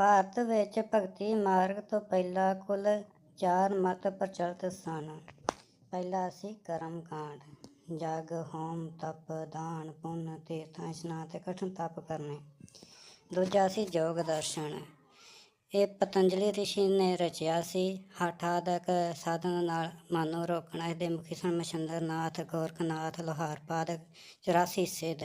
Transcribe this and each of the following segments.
ਭਾਰਤ ਵਿੱਚ ਭਗਤੀ ਮਾਰਗ ਤੋਂ ਪਹਿਲਾਂ ਕੁੱਲ ਚਾਰ ਮਤ ਪ੍ਰਚਲਿਤ ਸਨ। ਪਹਿਲਾ ਸੀ ਕਰਮ ਕਾਂਡ, ਜਗ, ਹੋਮ, ਤਪ, ਦਾਨ, ਪੁੰਨ, ਤੀਰਥਾਂ, ਇਸ਼ਨਾਨ ਤੇ ਕਠਨ ਤਪ ਕਰਨੇ। ਦੂਜਾ ਸੀ ਯੋਗ ਦਰਸ਼ਨ। ਇਹ ਪਤੰਜਲੀ ਰਿਸ਼ੀ ਨੇ ਰਚਿਆ ਸੀ। ਹਠਾਦਕ ਸਾਧਨ ਨਾਲ ਮਨ ਨੂੰ ਰੋਕਣਾ, ਇਹਦੇ ਮੁਖੀ ਸਨ ਮਛੰਦਰਨਾਥ ਗੋਰਖਨਾਥ ਲੋਹਾਰਪਾਦਕ 84 ਸਿੱਧ।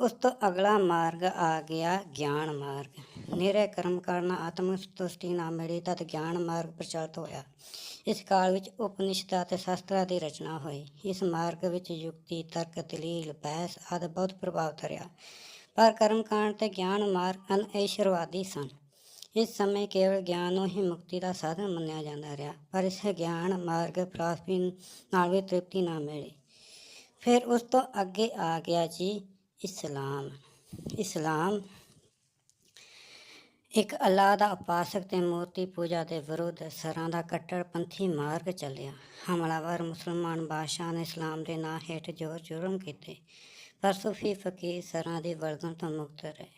ਉਸ ਤੋਂ ਅਗਲਾ ਮਾਰਗ ਆ ਗਿਆ ਗਿਆਨ ਮਾਰਗ। ਨਿਰੇ ਕਰਮ ਕਰਨਾ ਆਤਮ ਸੰਤੁਸ਼ਟੀ ਨਾ ਮਿਲੀ ਤਦ ਗਿਆਨ ਮਾਰਗ ਪ੍ਰਚਲਿਤ ਹੋਇਆ। ਇਸ ਕਾਲ ਵਿੱਚ ਉਪਨਿਸ਼ਦਾਂ ਅਤੇ ਸ਼ਾਸਤਰਾਂ ਦੀ ਰਚਨਾ ਹੋਈ। ਇਸ ਮਾਰਗ ਵਿੱਚ ਯੁਕਤੀ, ਤਰਕ, ਦਲੀਲ, ਬਹਿਸ ਆਦਿ ਬਹੁਤ ਪ੍ਰਭਾਵ ਧਰਿਆ। ਪਰ ਕਰਮ ਕਾਂਡ ਤੇ ਗਿਆਨ ਮਾਰਗ ਹਨ ਇਹ ਸਨ। ਇਸ ਸਮੇਂ ਕੇਵਲ ਗਿਆਨ ਨੂੰ ਹੀ ਮੁਕਤੀ ਦਾ ਸਾਧਨ ਮੰਨਿਆ ਜਾਂਦਾ ਰਿਹਾ, ਪਰ ਇਸ ਗਿਆਨ ਮਾਰਗ ਪ੍ਰਾਪਤੀ ਨਾਲ ਵੀ ਤ੍ਰਿਪਤੀ ਨਾ ਮਿਲੀ। ਫਿਰ ਉਸ ਤੋਂ ਅੱਗੇ ਆ ਗਿਆ ਜੀ ਇਸਲਾਮ। ਇਸਲਾਮ ਇੱਕ ਅੱਲਾਹ ਦਾ ਉਪਾਸਕ ਤੇ ਮੂਰਤੀ ਪੂਜਾ ਦੇ ਵਿਰੁੱਧ ਸਰਾਂ ਦਾ ਕੱਟੜਪੰਥੀ ਮਾਰਗ ਚੱਲਿਆ। ਹਮਲਾਵਰ ਮੁਸਲਮਾਨ ਬਾਦਸ਼ਾਹ ਨੇ ਇਸਲਾਮ ਦੇ ਨਾਂ ਹੇਠ ਜ਼ੋਰ ਜੁਰਮ ਕੀਤੇ, ਪਰ ਸੂਫੀ ਫਕੀਰ ਸਰਾਂ ਦੀ ਵਰਗਣ ਤੋਂ ਮੁਕਤ ਰਹੇ।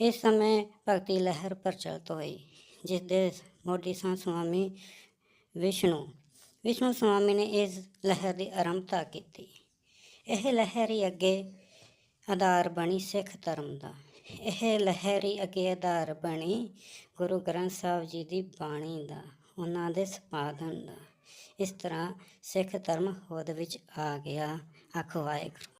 ਇਸ ਸਮੇਂ ਭਗਤੀ ਲਹਿਰ ਪ੍ਰਚਲਿਤ ਹੋਈ, ਜਿਸ ਦੇ ਮੋਢੀ ਸਨ ਸੁਆਮੀ ਵਿਸ਼ਨੂੰ। ਵਿਸ਼ਨੂੰ ਸੁਆਮੀ ਨੇ ਇਸ ਲਹਿਰ ਦੀ ਆਰੰਭਤਾ ਕੀਤੀ। ਇਹ ਲਹਿਰ ਹੀ ਅੱਗੇ ਆਧਾਰ ਬਣੀ ਸਿੱਖ ਧਰਮ ਦਾ। ਇਹ ਲਹਿਰੀ ਹੀ ਅੱਗੇ ਆਧਾਰ ਬਣੀ ਗੁਰੂ ਗ੍ਰੰਥ ਸਾਹਿਬ ਜੀ ਦੀ ਬਾਣੀ ਦਾ, ਉਹਨਾਂ ਦੇ ਸੰਪਾਦਨ ਦਾ। ਇਸ ਤਰ੍ਹਾਂ ਸਿੱਖ ਧਰਮ ਹੋਂਦ ਵਿੱਚ ਆ ਗਿਆ। ਆਖੋ ਵਾਹਿਗੁਰੂ।